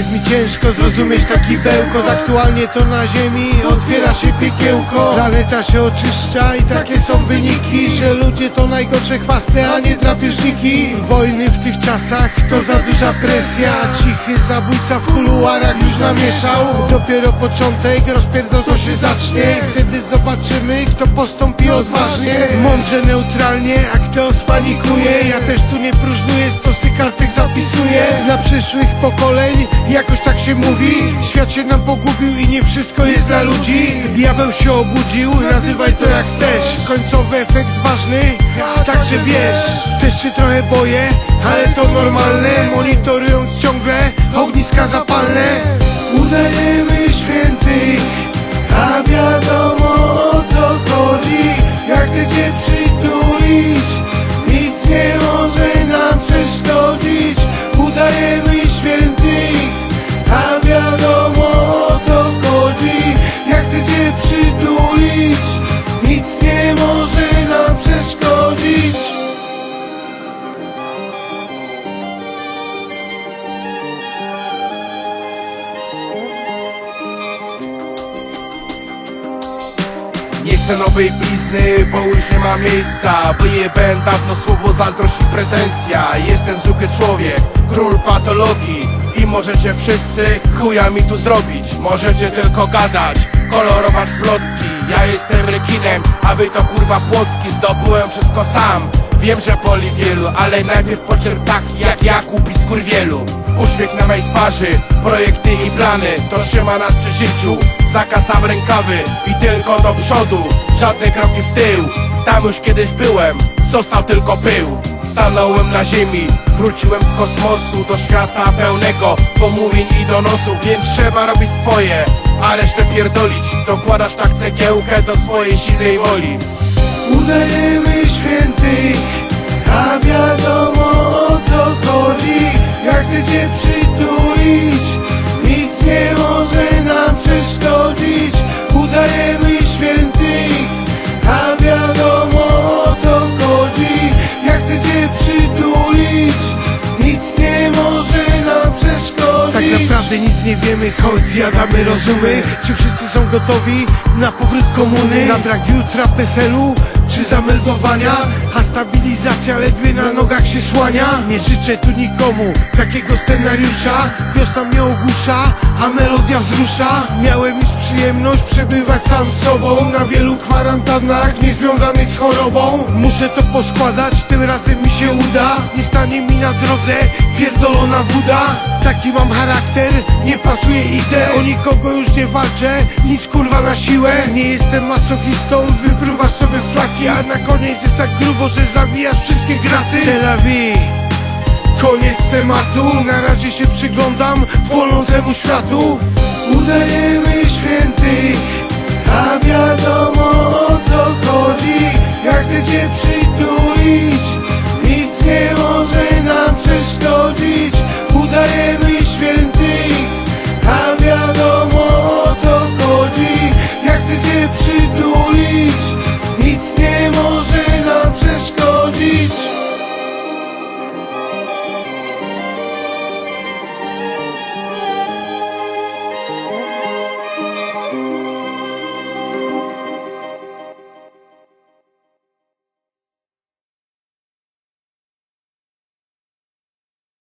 Jest mi ciężko zrozumieć taki bełkot Aktualnie to na ziemi otwiera się piekiełko. Planeta się oczyszcza i takie są wyniki Że ludzie to najgorsze chwasty, a nie drapieżniki. Wojny w tych czasach to za duża presja cichy zabójca w kuluarach już namieszał. Dopiero początek, rozpierdol to się zacznie. Wtedy zobaczymy kto postąpi odważnie. Mądrze, neutralnie, a kto spanikuje. Ja też tu nie próżnuję, stosy kartek zapisuję. Dla przyszłych pokoleń, jakoś tak się mówi Świat się nam pogubił i nie wszystko jest dla ludzi. Diabeł się obudził, nazywaj to jak chcesz. Końcowy efekt ważny, także wiesz. Też się trochę boję, ale to normalne. Monitorując ciągle ogniska zapalne Nie chcę nowej blizny, bo już nie ma miejsca. Wyjebałem dawno słowo zazdrość i pretensja. Jestem zwykły człowiek, król patologii. I możecie wszyscy chuja mi tu zrobić. Możecie tylko gadać, kolorować plotki. Ja jestem rekinem, a wy to kurwa płotki. Zdobyłem wszystko sam Wiem, że boli wielu, ale najpierw pocierp tak jak Jakub i skurwielu Uśmiech na mej twarzy, projekty i plany To trzyma nas przy życiu. Zakasam rękawy i tylko do przodu Żadne kroki w tył. Tam już kiedyś byłem, został tylko pył. Stanąłem na ziemi, wróciłem z kosmosu Do świata pełnego pomówień i donosów. Więc trzeba robić swoje, a resztę pierdolić. Dokładasz tak cegiełkę do swojej silnej woli. Udajemy świętych, a wiadomo o co chodzi. Jak chcecie przytulić, nic nie może nam przeszkodzić. Udajemy świętych, a wiadomo o co chodzi. Jak chcecie przytulić, nic nie może nam przeszkodzić. Tak naprawdę nic nie wiemy, choć zjadamy rozumy. Czy wszyscy są gotowi na powrót komuny? Na brak jutra PESEL-u czy zameldowania? A stabilizacja ledwie na nogach się słania. Nie życzę tu nikomu takiego scenariusza. Wiosna mnie ogłusza, a melodia wzrusza. Miałem już przyjemność przebywać sam z sobą Na wielu kwarantannach niezwiązanych z chorobą. Muszę to poskładać, tym razem mi się uda. Nie stanie mi na drodze pierdolona woda Taki mam charakter, nie pasuje idę O nikogo już nie walczę, nic kurwa na siłę. Nie jestem masochistą, wypruwasz flaki a na koniec jest tak grubo, że zabijasz wszystkie graty. Selawi Koniec tematu. Na razie się przyglądam płonącemu światu. Udajemy świętych A wiadomo o co chodzi. Jak chcecie przytulić Nic nie może nam przeszkodzić. Udajemy